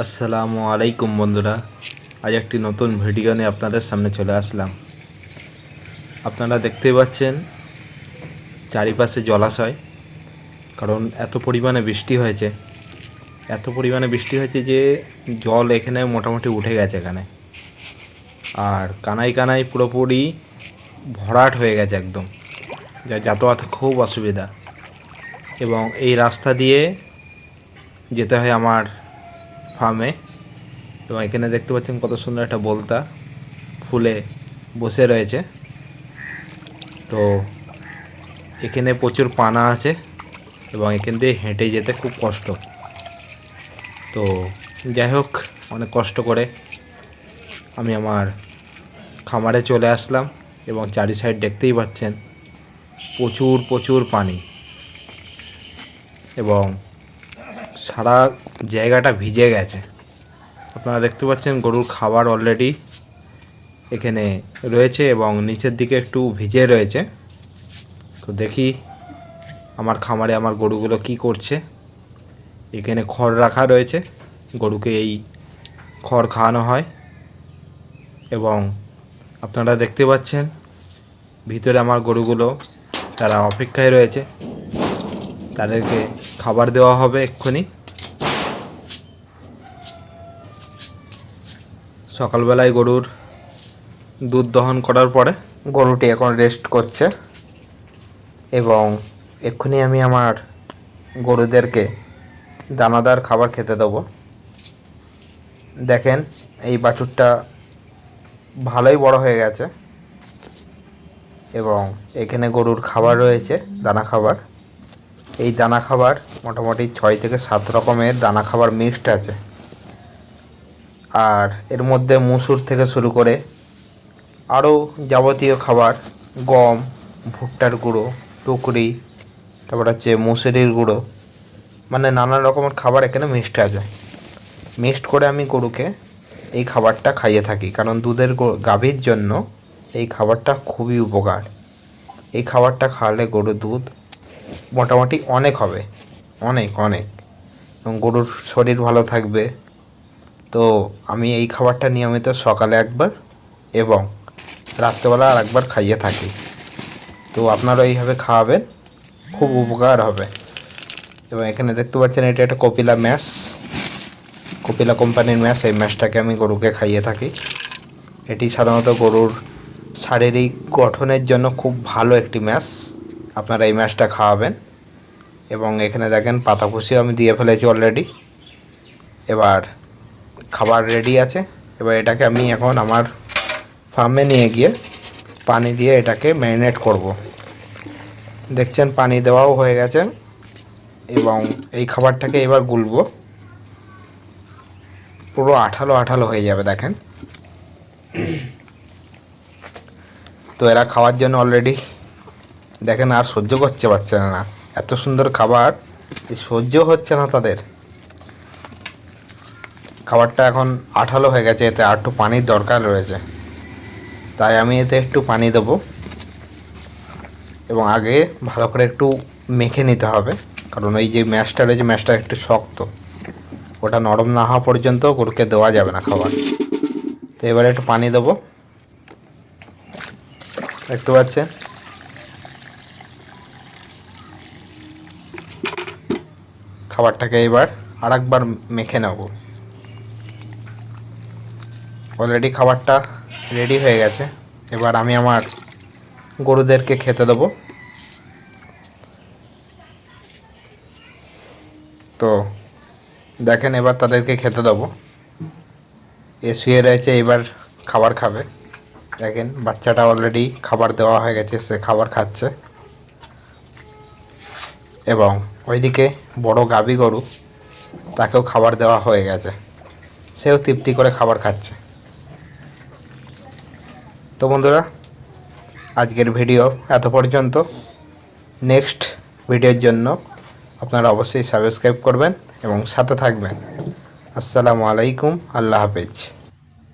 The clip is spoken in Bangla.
আসসালামু আলাইকুম বন্ধুরা। আজ একটি নতুন ভিডিও নিয়ে আপনাদের সামনে চলে আসলাম। আপনারা দেখতেই পাচ্ছেন চারিপাশে জলাশয়, কারণ এত পরিমাণে বৃষ্টি হয়েছে। এত পরিমাণে বৃষ্টি হয়েছে যে জল এখানে মোটামুটি উঠে গেছে এখানে আর কানাই কানাই পুরোপুরি ভরাট হয়ে গেছে একদম, যা যাতায়াত খুব অসুবিধা। এবং এই রাস্তা দিয়ে যেতে হয় আমার ফার্মে। এবং এখানে দেখতে পাচ্ছেন কত সুন্দর একটা বলতা ফুলে বসে রয়েছে। তো এখানে প্রচুর পানা আছে এবং এখান দিয়ে হেঁটে যেতে খুব কষ্ট। তো যাই হোক, অনেক কষ্ট করে আমি আমার খামারে চলে আসলাম এবং চারি সাইড দেখতেই পাচ্ছেন প্রচুর প্রচুর পানি এবং সারা জায়গাটা ভিজে গেছে। আপনারা দেখতে পাচ্ছেন গরুর খাবার অলরেডি এখানে রয়েছে এবং নিচের দিকে একটু ভিজে রয়েছে। তো দেখি আমার খামারে আমার গরুগুলো কি করছে। এখানে খড় রাখা রয়েছে, গরুকে এই খড় খাওয়ানো হয়। এবং আপনারা দেখতে পাচ্ছেন ভিতরে আমার গরুগুলো, তারা অপেক্ষায় রয়েছে। তাদেরকে খাবার দেওয়া হবে এক্ষুনি। সকালবেলায় গরুর দুধ দহন করার পরে গরুটি এখন রেস্ট করছে এবং এক্ষুনি আমি আমার গরুদেরকে দানাদার খাবার খেতে দেবো। দেখেন, এই বাছুরটা ভালোই বড় হয়ে গেছে এবং এখানে গরুর খাবার রয়েছে, দানা খাবার। এই দানা খাবার মোটামুটি ছয় থেকে সাত রকমের দানা খাবার মিক্সড আছে। আর এর মধ্যে মুসুর থেকে শুরু করে আরও যাবতীয় খাবার, গম, ভুট্টার গুঁড়ো, টুকরি, তারপর হচ্ছে মুসুরির গুঁড়ো মানে নানা রকমের খাবার এখানে মিক্সড আছে মিক্সড করে আমি গরুকে এই খাবারটা খাইয়ে থাকি, কারণ দুধের গাভীর জন্য এই খাবারটা খুবই উপকার। এই খাবারটা খাওয়ালে গরুর দুধ মোটামুটি অনেক হবে, অনেক অনেক। এবং গরুর শরীর ভালো থাকবে তো আমি এই খাবারটা নিয়মিত সকালে একবার এবং রাত্রেবেলা আর একবার খাইয়ে থাকি। তো আপনারা এইভাবে খাওয়াবেন, খুব উপকার হবে। এবং এখানে দেখতে পাচ্ছেন, এটা একটা কপিলা ম্যাশ। কপিলা কোম্পানির ম্যাশ, এই ম্যাশটাকে আমি গরুকে খাইয়ে থাকি। এটি সাধারণত গরুর শারীরিক গঠনের জন্য খুব ভালো একটি ম্যাশ। আপনারা এই ম্যাশটা খাওয়াবেন। এবং এখানে দেখেন পাতা ভুষিও আমি দিয়ে ফেলেছি অলরেডি এবার খাবার রেডি আছে। এবার এটাকে আমি এখন আমার ফার্মে নিয়ে গিয়ে পানি দিয়ে এটাকে ম্যারিনেট করব। দেখছেন পানি দেওয়াও হয়ে গেছে এবং এই খাবারটাকে এবার গুলবো। পুরো আঠালো আঠালো হয়ে যাবে, দেখেন। তো এরা খাওয়ার জন্য অলরেডি দেখেন আর সহ্য করতে পারছে না। এত সুন্দর খাবার সহ্য হচ্ছে না তাদের। খাবারটা এখন আঠালো হয়ে গেছে, এতে আর একটু পানির দরকার রয়েছে। তাই আমি এতে একটু পানি দেবো। এবং আগে ভালো করে একটু মেখে নিতে হবে, কারণ এই যে ম্যাশটা রয়েছে ম্যাশটা একটু শক্ত, ওটা নরম না হওয়া পর্যন্ত গরুকে দেওয়া যাবে না খাবার। তো এবারে একটু পানি দেবো। দেখতে পাচ্ছেন? খাবারটাকে এবার আর একবার মেখে নেব। অলরেডি খাবারটা রেডি হয়ে গেছে। এবার আমি আমার গরুদেরকে খেতে দেবো। তো দেখেন এবার তাদেরকে খেতে দেবো। এ শুয়ে রয়েছে, এবার খাবার খাবে। দেখেন, বাচ্চাটা অলরেডি খাবার দেওয়া হয়ে গেছে, সে খাবার খাচ্ছে। এবং ওইদিকে বড় গাবি গরু, তাকেও খাবার দেওয়া হয়ে গেছে। সেও তৃপ্তি করে খাবার খাচ্ছে। তো বন্ধুরা, আজকের ভিডিও এত পর্যন্ত। নেক্সট ভিডিওর জন্য আপনারা অবশ্যই সাবস্ক্রাইব করবেন এবং সাথে থাকবেন। আসসালামু আলাইকুম, আল্লাহ হাফেজ।